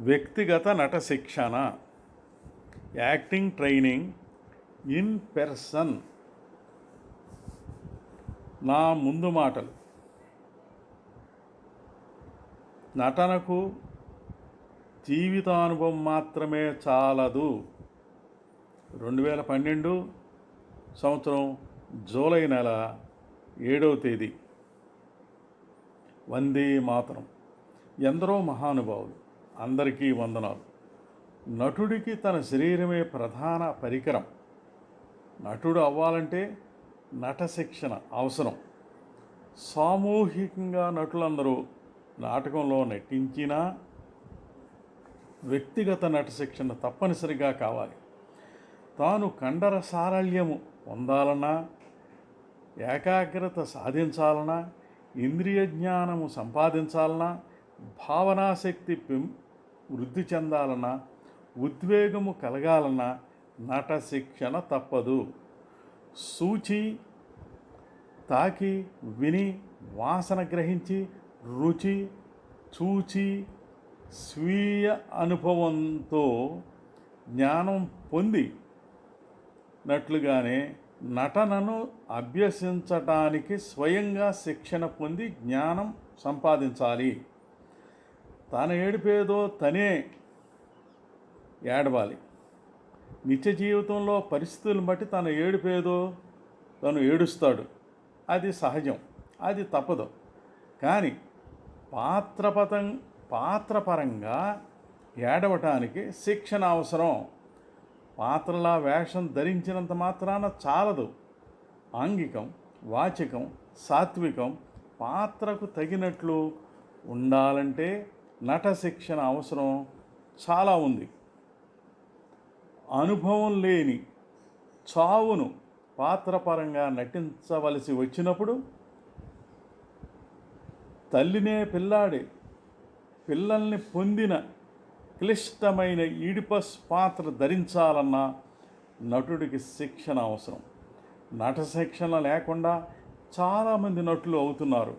వ్యక్తిగత నట శిక్షణ యాక్టింగ్ ట్రైనింగ్ ఇన్ పెర్సన్. నా ముందు మాటలు. నటనకు జీవితానుభవం మాత్రమే చాలదు. రెండు వేల పన్నెండు సంవత్సరం జూలై నెల ఏడవ తేదీ. వందే మాతరం. ఎందరో మహానుభావులు. అందరికీ వందనాలు. నటుడికి తన శరీరమే ప్రధాన పరికరం. నటుడు అవ్వాలంటే నట శిక్షణ అవసరం. సామూహికంగా నటులందరూ నాటకంలో నటించినా వ్యక్తిగత నట శిక్షణ తప్పనిసరిగా కావాలి. తాను కండర సారళ్యము పొందాలన్నా ఏకాగ్రత సాధించాలన్నా ఇంద్రియ జ్ఞానము సంపాదించాలన్నా భావనాశక్తి పెం వృద్ధి చెందాలన్నా ఉద్వేగము కలగాలన్నా నట శిక్షణ తప్పదు. సూచి తాకి విని వాసన గ్రహించి రుచి చూచి స్వీయ అనుభవంతో జ్ఞానం పొంది నట్లుగానే నటనను అభ్యసించటానికి స్వయంగా శిక్షణ పొంది జ్ఞానం సంపాదించాలి. తన ఏడిపేదో తనే ఏడవాలి. నిత్య జీవితంలో పరిస్థితులను బట్టి తన ఏడుపేదో తను ఏడుస్తాడు. అది సహజం అది తప్పదు. కానీ పాత్రపతం పాత్రపరంగా ఏడవటానికి శిక్షణ అవసరం. పాత్రలా వేషం ధరించినంత మాత్రాన చాలదు. ఆంగికం వాచికం సాత్వికం పాత్రకు తగినట్లు ఉండాలంటే నట శిక్షణ అవసరం చాలా ఉంది. అనుభవం లేని చావును పాత్రపరంగా నటించవలసి వచ్చినప్పుడు తల్లినే పిల్లాడి పిల్లల్ని పొందిన క్లిష్టమైన ఈడిపస్ పాత్ర ధరించాలన్న నటుడికి శిక్షణ అవసరం. నట శిక్షణ లేకుండా చాలామంది నటులు అవుతున్నారు.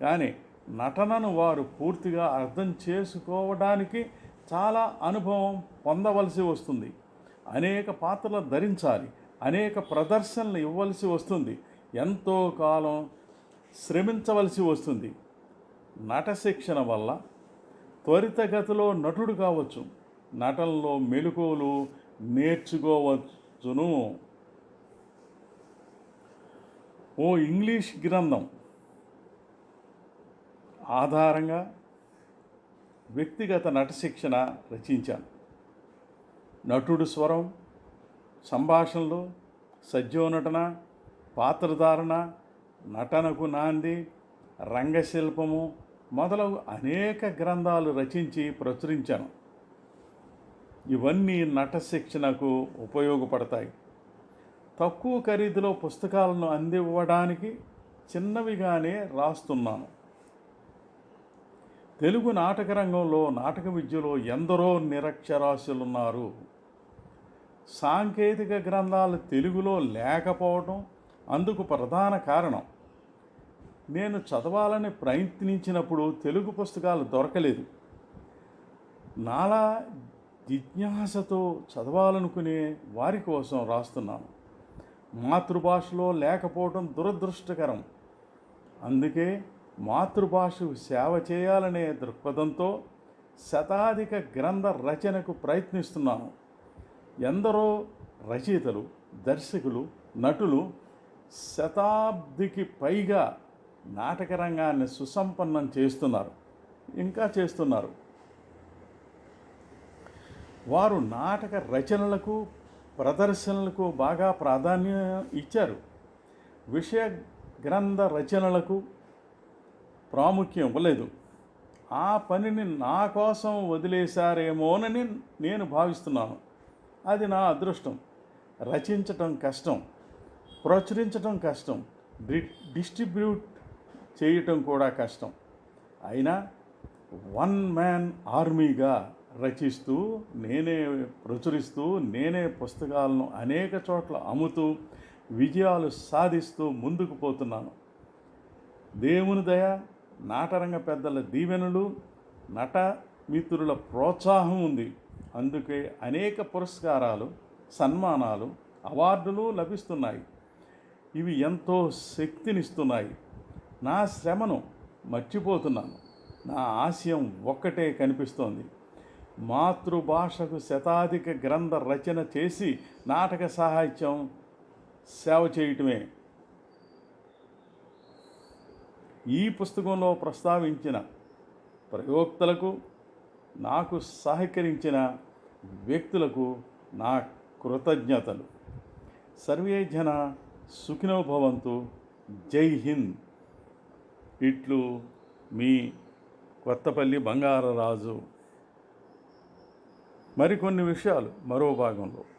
కానీ నటనను వారు పూర్తిగా అర్థం చేసుకోవడానికి చాలా అనుభవం పొందవలసి వస్తుంది. అనేక పాత్రలు ధరించాలి అనేక ప్రదర్శనలు ఇవ్వవలసి వస్తుంది. ఎంతో కాలం శ్రమించవలసి వస్తుంది. నట శిక్షణ వల్ల త్వరితగతిలో నటుడు కావచ్చు. నటనలో మెలకువలు నేర్చుకోవచ్చును. ఓ ఇంగ్లీష్ గ్రంథం ఆధారంగా వ్యక్తిగత నట శిక్షణ రచించాను. నటుడు స్వరం సంభాషణలు సజ్జోనటన పాత్రధారణ నటనకు నాంది రంగశిల్పము మొదలగు అనేక గ్రంథాలు రచించి ప్రచురించాను. ఇవన్నీ నట శిక్షణకు ఉపయోగపడతాయి. తక్కువ ఖరీదులో పుస్తకాలను అందివ్వడానికి చిన్నవిగానే రాస్తున్నాను. తెలుగు నాటక రంగంలో నాటక విద్యలో ఎందరో నిరక్షరాస్యులున్నారు. సాంకేతిక గ్రంథాలు తెలుగులో లేకపోవడం అందుకు ప్రధాన కారణం. నేను చదవాలని ప్రయత్నించినప్పుడు తెలుగు పుస్తకాలు దొరకలేదు. నాలా జిజ్ఞాసతో చదవాలనుకునే వారి కోసం రాస్తున్నాను. మాతృభాషలో లేకపోవడం దురదృష్టకరం. అందుకే మాతృభాషకు సేవ చేయాలనే దృక్పథంతో శతాధిక గ్రంథ రచనకు ప్రయత్నిస్తున్నాను. ఎందరో రచయితలు దర్శకులు నటులు శతాబ్దికి పైగా నాటక రంగాన్ని సుసంపన్నం చేస్తున్నారు. ఇంకా చేస్తున్నారు. వారు నాటక రచనలకు ప్రదర్శనలకు బాగా ప్రాధాన్యం ఇచ్చారు. విషయ గ్రంథ రచనలకు ప్రాముఖ్యం ఇవ్వలేదు. ఆ పనిని నా కోసం వదిలేశారేమోనని నేను భావిస్తున్నాను. అది నా అదృష్టం. రచించటం కష్టం. ప్రచురించటం కష్టం. డి డిస్ట్రిబ్యూట్ చేయటం కూడా కష్టం. అయినా వన్ మ్యాన్ ఆర్మీగా రచిస్తూ నేనే ప్రచురిస్తూ నేనే పుస్తకాలను అనేక చోట్ల అమ్ముతూ విజయాలు సాధిస్తూ ముందుకు పోతున్నాను. దేవుని దయ నాటరంగ పెద్దల దీవెనలు నట మిత్రుల ప్రోత్సాహం ఉంది. అందుకే అనేక పురస్కారాలు సన్మానాలు అవార్డులు లభిస్తున్నాయి. ఇవి ఎంతో శక్తినిస్తున్నాయి. నా శ్రమను మర్చిపోతున్నాను. నా ఆశయం ఒక్కటే కనిపిస్తోంది. మాతృభాషకు శతాధిక గ్రంథ రచన చేసి నాటక సాహిత్యం సేవ చేయటమే ఈ పుస్తకంలో ప్రస్తావించిన ప్రయోక్తలకు నాకు సహకరించిన వ్యక్తులకు నా కృతజ్ఞతలు. సర్వే జన సుఖినోభవంతు జై హింద్. ఇట్లు మీ కొత్తపల్లి బంగారరాజు. మరికొన్ని విషయాలు మరో భాగంలో.